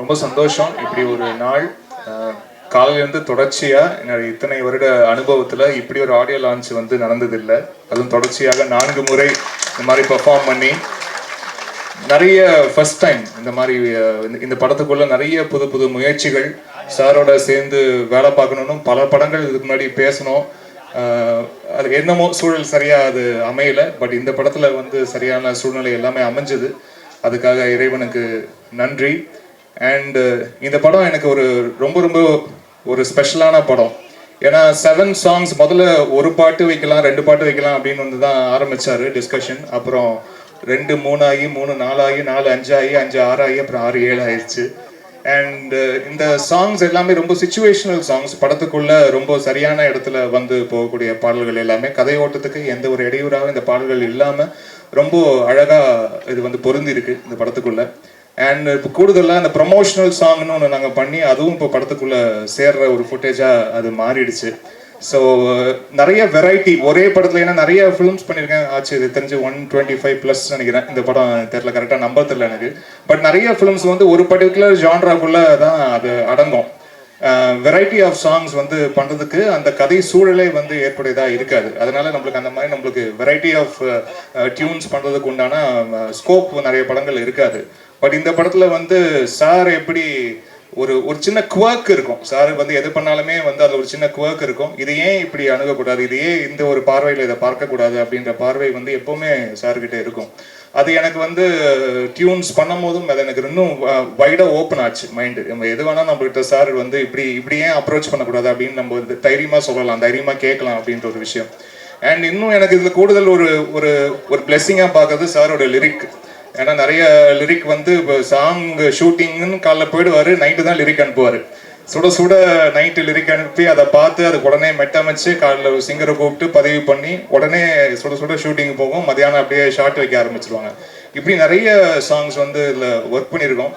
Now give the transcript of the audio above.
ரொம்ப சந்தோஷம். இப்படி ஒரு நாள் காலையிலேருந்து தொடர்ச்சியாக என்னோட இத்தனை வருட அனுபவத்தில் இப்படி ஒரு ஆடியோ லான்ச் வந்து நடந்ததில்லை. அதுவும் தொடர்ச்சியாக நான்கு முறை இந்த மாதிரி பெர்ஃபார்ம் பண்ணி நிறைய ஃபர்ஸ்ட் டைம் இந்த மாதிரி இந்த- படத்துக்குள்ளே படத்துக்குள்ள நிறைய புது புது முயற்சிகள் சாரோட சேர்ந்து வேலை பார்க்கணும்னு பல படங்கள் இதுக்கு முன்னாடி பேசணும் அது என்னமோ சூழல் சரியாக அது அமையலை பட் இந்த படத்தில் வந்து சரியான சூழ்நிலை எல்லாமே அமைஞ்சது. அதுக்காக இறைவனுக்கு நன்றி. அண்டு uh, இந்த படம் எனக்கு ஒரு ரொம்ப ரொம்ப ஒரு ஸ்பெஷலான படம். ஏன்னா செவன் சாங்ஸ் முதல்ல ஒரு பாட்டு வைக்கலாம் ரெண்டு பாட்டு வைக்கலாம் அப்படின்னு வந்து தான் ஆரம்பிச்சாரு டிஸ்கஷன் அப்புறம் ரெண்டு மூணாகி மூணு நாலாகி நாலு அஞ்சாகி அஞ்சு ஆறாகி அப்புறம் ஆறு ஏழு ஆயிடுச்சு. அண்ட் uh, இந்த சாங்ஸ் எல்லாமே ரொம்ப சுச்சுவேஷனல் சாங்ஸ் படத்துக்குள்ள ரொம்ப சரியான இடத்துல வந்து போகக்கூடிய பாடல்கள் எல்லாமே கதை ஓட்டத்துக்கு எந்த ஒரு இடையூறாகவும் இந்த பாடல்கள் இல்லாமல் ரொம்ப அழகாக இது வந்து பொருந்திருக்கு இந்த படத்துக்குள்ள. அண்ட் இப்போ கூடுதலாக அந்த ப்ரமோஷனல் சாங்னு ஒன்று நாங்கள் பண்ணி அதுவும் இப்போ படத்துக்குள்ளே சேர்ற ஒரு ஃபுட்டேஜாக அது மாறிடுச்சு. ஸோ நிறைய வெரைட்டி ஒரே படத்தில் ஏன்னா நிறைய ஃபிலிம்ஸ் பண்ணியிருக்கேன் ஆச்சு இது தெரிஞ்சு ஒன் டுவெண்ட்டி ஃபைவ் ப்ளஸ் நினைக்கிறேன். இந்த படம் தெரில கரெக்டாக நம்பர் தெரில எனக்கு. பட் நிறைய ஃபிலிம்ஸ் வந்து ஒரு பர்டிகுலர் ஜான்ராக்குள்ளே தான் அது அடங்கும். வெரைட்டி ஆஃப் சாங்ஸ் வந்து பண்ணுறதுக்கு அந்த கதை சூழலே வந்து ஏற்புடையதாக இருக்காது. அதனால நம்மளுக்கு அந்த மாதிரி நம்மளுக்கு வெரைட்டி ஆஃப் டியூன்ஸ் பண்ணுறதுக்கு உண்டான ஸ்கோப் நிறைய படங்கள் இருக்காது. பட் இந்த படத்தில் வந்து சார் எப்படி ஒரு ஒரு சின்ன குவர்க் இருக்கும். சார் வந்து எது பண்ணாலுமே வந்து அதில் ஒரு சின்ன குவர்க் இருக்கும். இது ஏன் இப்படி அணுகக்கூடாது? இது ஏன் இந்த ஒரு பார்வையில் இதை பார்க்கக்கூடாது அப்படின்ற பார்வை வந்து எப்பவுமே சார்கிட்ட இருக்கும். அது எனக்கு வந்து டியூன்ஸ் பண்ணும் போதும் அது எனக்கு இன்னும் வைடாக ஓப்பன் ஆச்சு மைண்டு நம்ம எது வேணால் நம்மகிட்ட சார் வந்து இப்படி இப்படி ஏன் அப்ரோச் பண்ணக்கூடாது அப்படின்னு நம்ம வந்து தைரியமாக சொல்லலாம் தைரியமாக கேட்கலாம் அப்படின்ற ஒரு விஷயம். அண்ட் இன்னும் எனக்கு இதில் கூடுதல் ஒரு ஒரு ஒரு பிளெஸ்ஸிங்காக பார்க்கறது சாரோட லிரிக் ஏன்னா நிறைய லிரிக் வந்து இப்போ சாங் ஷூட்டிங்னு காலைல போயிடுவாரு நைட்டு தான் லிரிக் அனுப்புவார். சுட சுட நைட்டு லிரிக் அனுப்பி அதை பார்த்து அதுக்கு உடனே மெட்டமைச்சு காலைல சிங்கரை கூப்பிட்டு பதிவு பண்ணி உடனே சுட சுட ஷூட்டிங் போகும். மதியானம் அப்படியே ஷார்ட் வைக்க ஆரம்பிச்சிருவாங்க. இப்படி நிறைய சாங்ஸ் வந்து இதில் ஒர்க் பண்ணியிருக்கோம்.